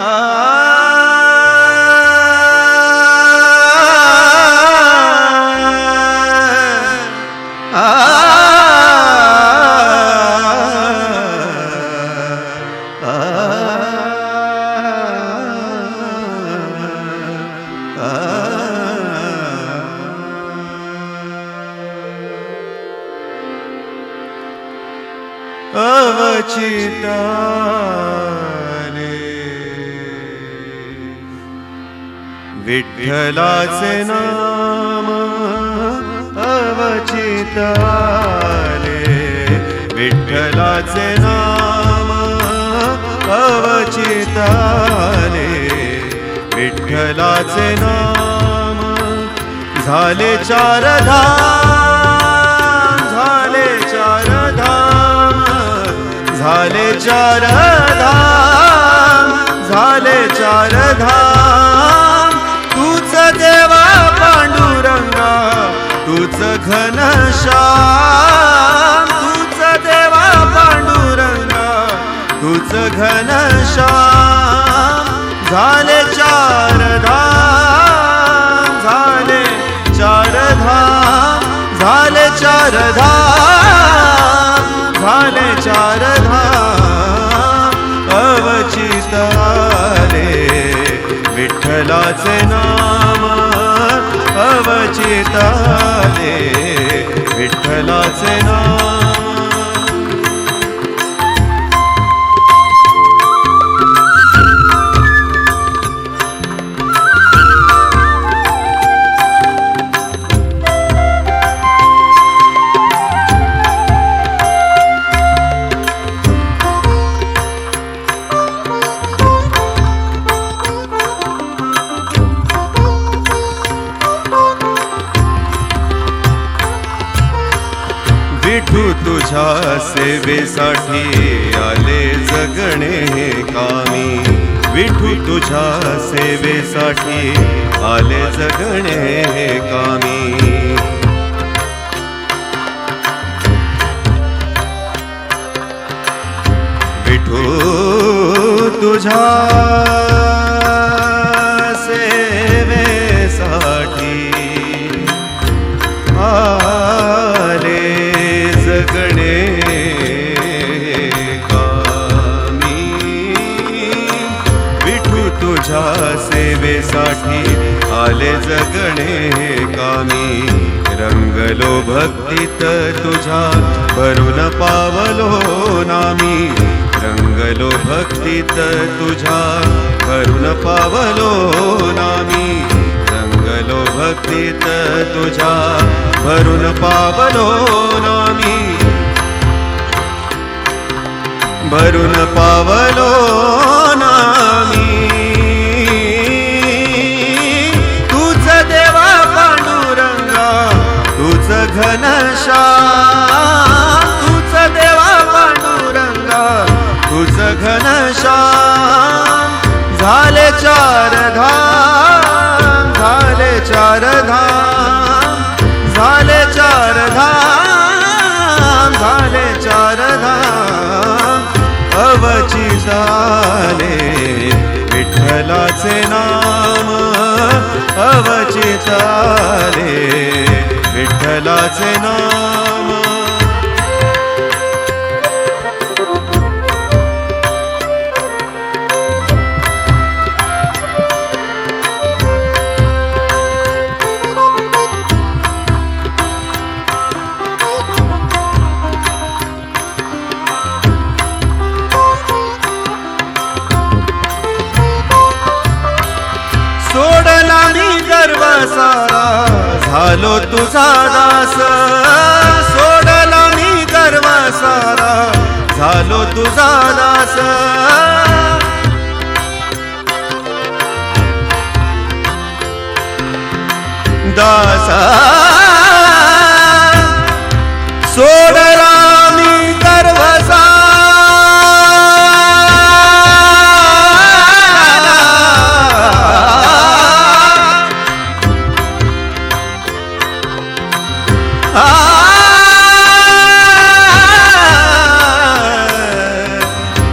Oh, Chita. Oh, Chita. विठ्ठलाचे नाम अवचिताले विठ्ठलाचे नाम अवचिताले विठ्ठलाचे नाम झाले चार धाम झाले चार धाम झाले चार धाम झाले चार धाम तूच देवा पांडुरंगा तूच घनश्याम तूच देवा पांडुरंगा तूच घनश्याम झाले चार धाम झाले चार धाम झाले चार धाम झाले चार धाम. अवचिताले विठ्ठलाचे नाम. अवचिताले विठ्ठलाचे नाव तुझ्या सेवेसाठी आले जगणे हे कामी. विठू तुझ्या सेवेसाठी आले जगणे हे कामी. साठी आले जगणे कामी. रंगलो भक्तीत तुझ्या भरून पावलो नामी. रंगलो भक्तीत तुझ्या भरून पावलो नामी. रंगलो भक्तीत तुझ्या भरून पावलो नामी. भरून पावलो चार धाम झाले चार धाम झाले चार धाम झाले चार धाम झाले विठ्ठलाचे नाम. अवचिताले विठ्ठलाचे नाम. सारा झालो तुझा दास. सोडला मी गर्व सारा झालो तुझा दास. दासा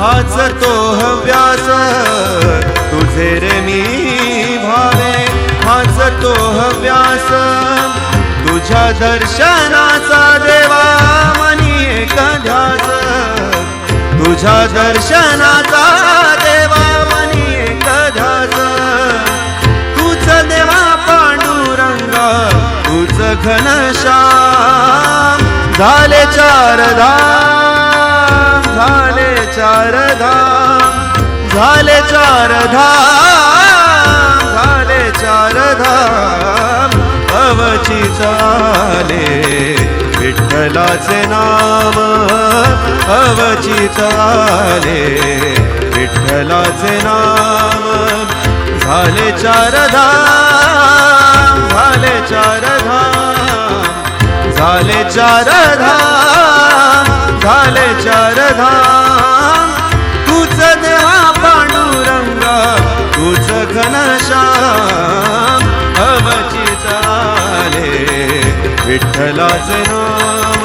हाच तो हव्यास. तुझे रे मी भावे हाच तो हव्यास. तुझ्या दर्शनाचा देवा मनी एक ध्यास तुझ्या दर्शनाचा देवा मनी एक ध्यास तुझ देवा पांडुरंगा तुझ घनशा झाले चार धाम. धाम झाले चार धाम झाले चार धाम अवची चाले विठ्ठलाचे नाम अवची चाले विठ्ठलाचे नाम झाले चार धाम झाले चार धाम झाले चार धाम विठ्ठलाचे नाम.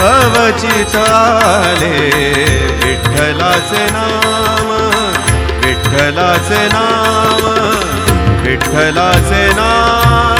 अवची चाले विठ्ठलाचे नाम. विठ्ठलाचे नाम. विठ्ठलाचे नाम.